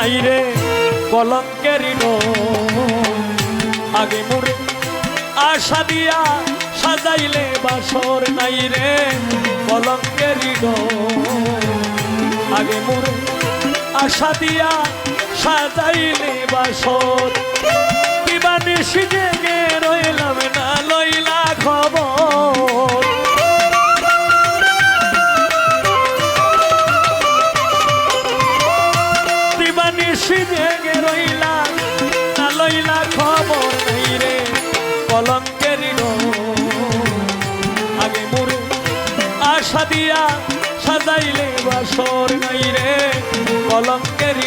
নাই রে কলঙ্কের আগে মোরে আশা দিয়া সাজাইলে বাসর নাই রে কলঙ্কের আগে মোরে আশা দিয়া সাজাইলে বাসর। দিবানি সিজে রইলাম না লইলা খবর। দিয়া সাজাইলে বাসর নাই রে, কলঙ্কের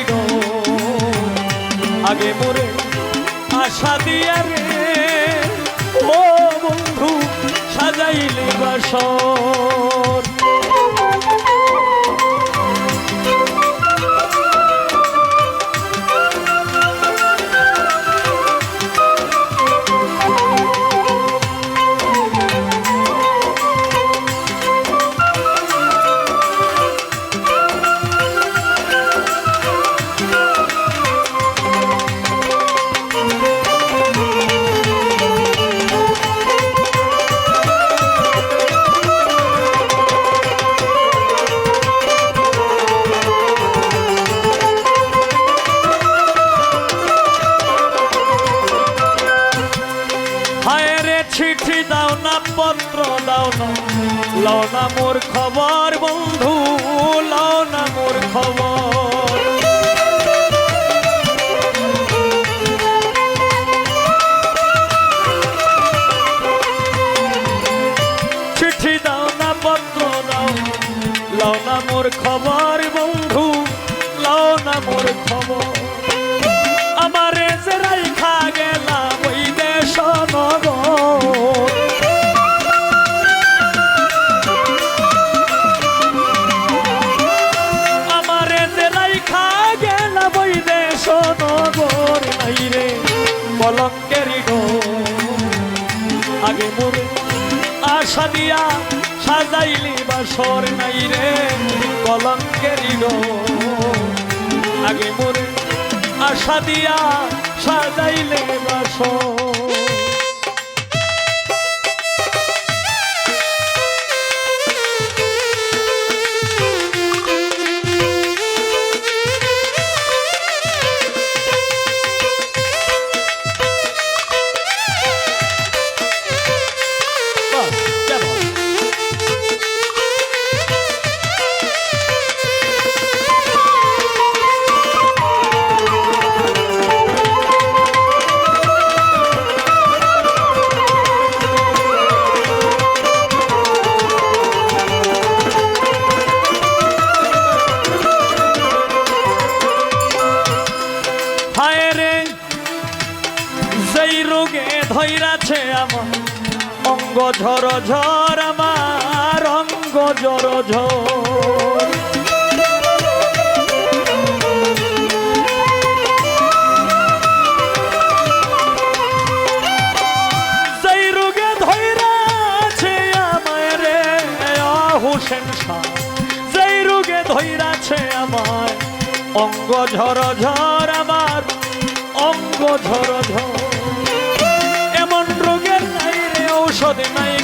আগে মোরে আশা দিয়া রে ও বন্ধু সাজাইলে বাসর। চিঠি দাও না, পত্র দাও না। লও না মোর খবর, বন্ধু, লও না মোর খবর। চিঠি দাও না, পত্র দাও লও না মোর খবর, বন্ধু, লও না মোর খবর। আশা দিয়া সাজাইলি বাসর নাই রে কলঙ্কের আগে মোর আশা দিয়া সাজাইলে বাসর। অঙ্গ ঝর ঝর, আমার অঙ্গ ঝর ঝর। হুসেন শাহ যেই রোগে ধৈরাছে আমায়, অঙ্গ ঝর ঝর, আমার অঙ্গ ঝর ঝর।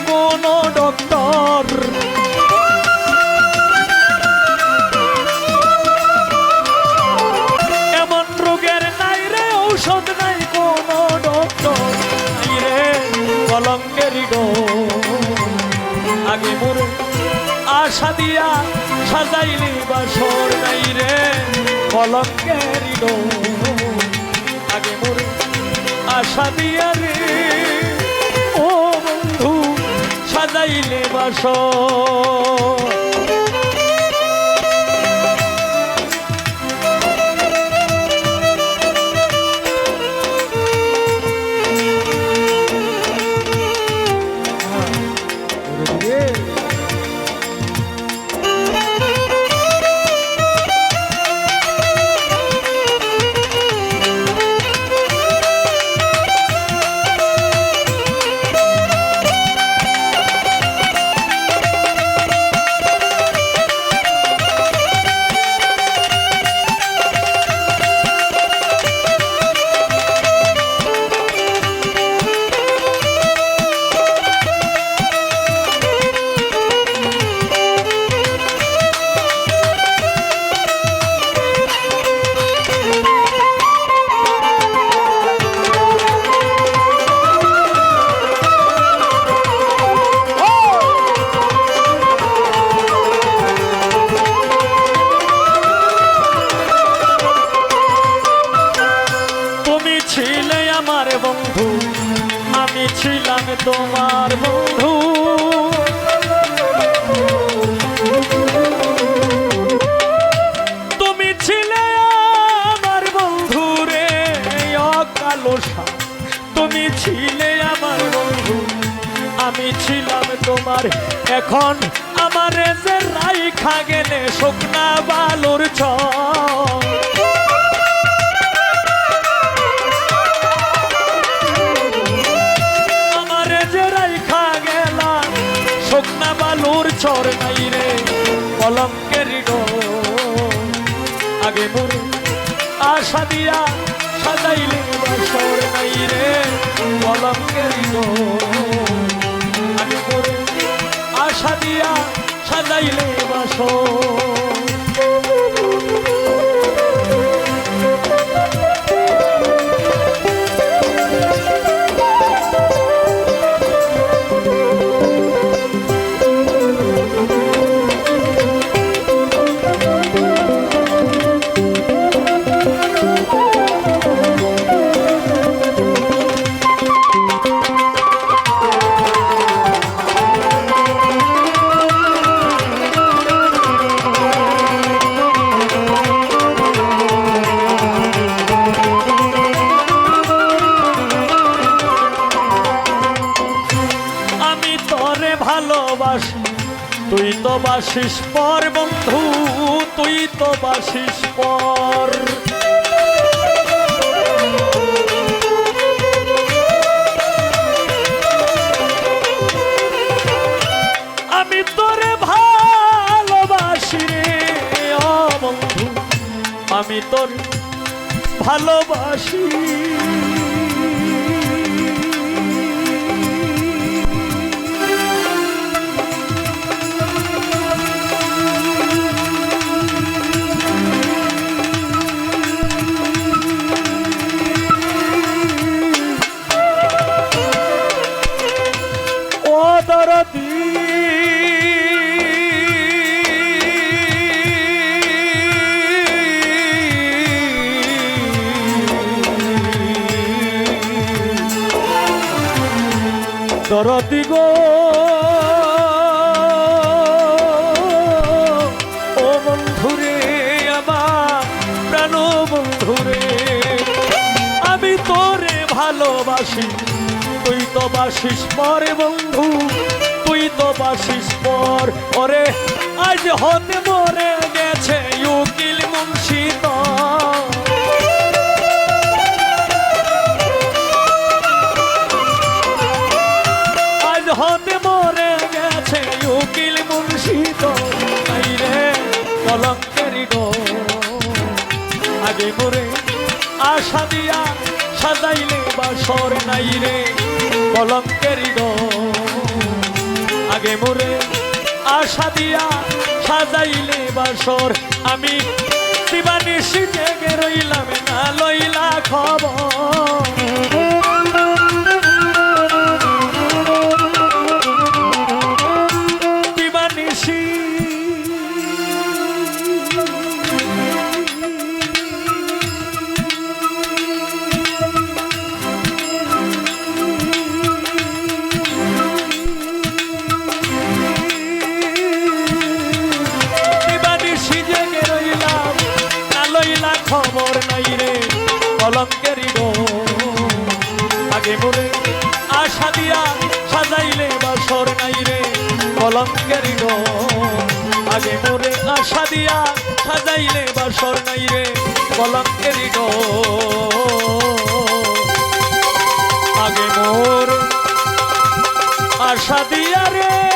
কোনো ডক্টর। এমন রোগের নাই রে, ঔষধ নাই কোনো ডক্টর। নাই রে, কলঙ্কের আগে মোরে আশা দিয়া সাজাইলি বাসর নাই রে, কলঙ্কের আগে মোরে আশা দিয়া রে। সাজাইলে বাসর আমার বন্ধু, আমি ছিলাম তোমার বন্ধু। তুমি ছিলে আমার বন্ধু রে অকালো সাপ। তুমি ছিলে আমার বন্ধু, আমি ছিলাম তোমার। এখন আমার রাই খা গেলে শুকনা বালুর ছ। কলঙ্কের আগে মোরে আশা দিয়া সাজাইলে বাসর নাই রে কলঙ্কের আগে মোরে আশা দিয়া সাজাইলে বাসর বাসিস পর বন্ধু তুই তো বাসিস পর। আমি আমি তোর ভালোবাসি। দরদি গো, ও বন্ধুরে, আমার প্রাণ বন্ধুরে, আমি তোরে ভালোবাসি, তুই তো বাসিস পরে বন্ধু। তুই তো বাসিস পর। ওরে, আজ হতে মরে গেছে উকিল মুন্সি তো আজ হতে মরে গেছে উকিল মুন্সি তো তাই রে, কলঙ্কেরি গো আগে মরে, আশা দিয়া সাজাইলে বাসর নাই রে, কলঙ্কের গো আগে মোরে। আশা দিয়া সাজাইলে বাসর আমি। দিবানি শিখে রইলাম না লইলা খবর। মোরে আশা দিয়া সাজাইলে বাসর নাই রে কলঙ্কেরি আগে মোরে আশা দিয়া সাজাইলে বাসর নাই রে কলঙ্কেরি আগে মোর আশা দিয়া রে